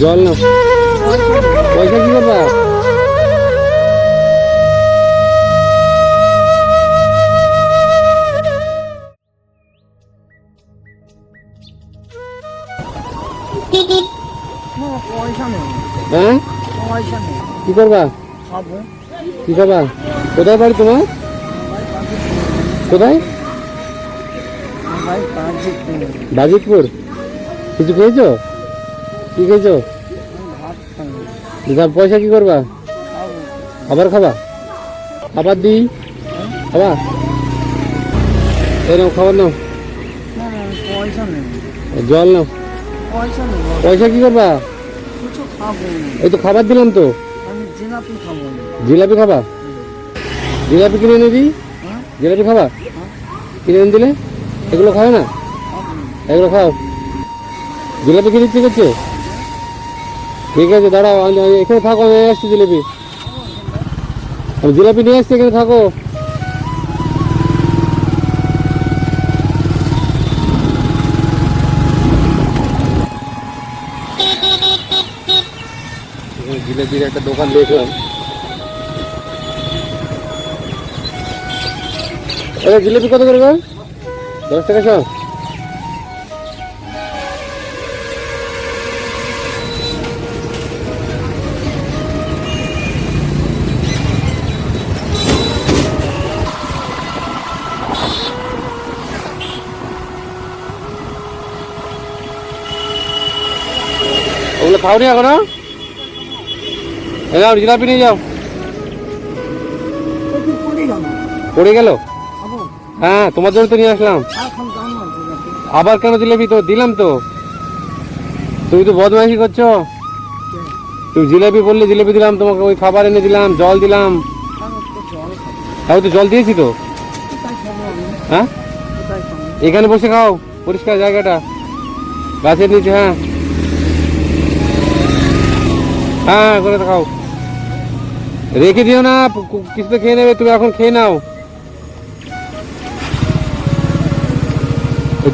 জল না পয়সা কি করবা হ্যাঁ? কি করবা? কি খাবা কোথায় বাড়ি তোমার? কোথায়? বাজিতপুর। কিছু খেয়েছো কি খেয়েছো? যা পয়সা কি করবা? খাব আবার খাবা? খাবার দিই। খাবা? এরকম খাবার নাও। জল নাও। পয়সা কি করবা? এই তো খাবার দিলাম তো। জিলাপি খাব জিলাপি কিনে এনে দিই? হ্যাঁ? জিলাপি খাবা? কিনে এনে দিলে? এগুলো খাও না? এগুলো খাও। জিলাপি কিনে ইচ্ছে করছে ঠিক আছে, দাঁড়াও এখানে থাকো, আমি আসছি জিলাপি। আমি জিলাপি নিয়ে আসছি, এখানে থাকো। এখানে একটা দোকান দেখলাম। জিলাপি কত করে দশ টাকা সব? ওগুলো খাওনি এখনও? যাও, জিলাপি নিয়ে যাও। পড়ে গেল? হ্যাঁ তোমার জন্য তো নিয়ে আসলাম। আবার কেন জিলাপি তো? দিলাম তো। তুমি তো বদমাইশি করছ। তুমি জিলাপি বললে জিলাপি দিলাম, তোমাকে ওই খাবার এনে দিলাম, জল দিলাম। তাও তো জল দিয়েছি তো? হ্যাঁ? এখানে বসে খাও, পরিষ্কার জায়গাটা। গাছের নিচে হ্যাঁ। হ্যাঁ করে খাও রেখে দিও না কু- কিছু তো খেয়ে নেবে, তুমি এখন খেয়ে নাও।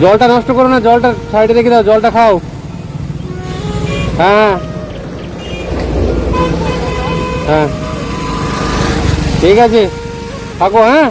জলটা নষ্ট করো না, জলটা সাইডে রেখে দাও, জলটা খাও। হ্যাঁ। হ্যাঁ। ঠিক আছে। থাকো হ্যাঁ।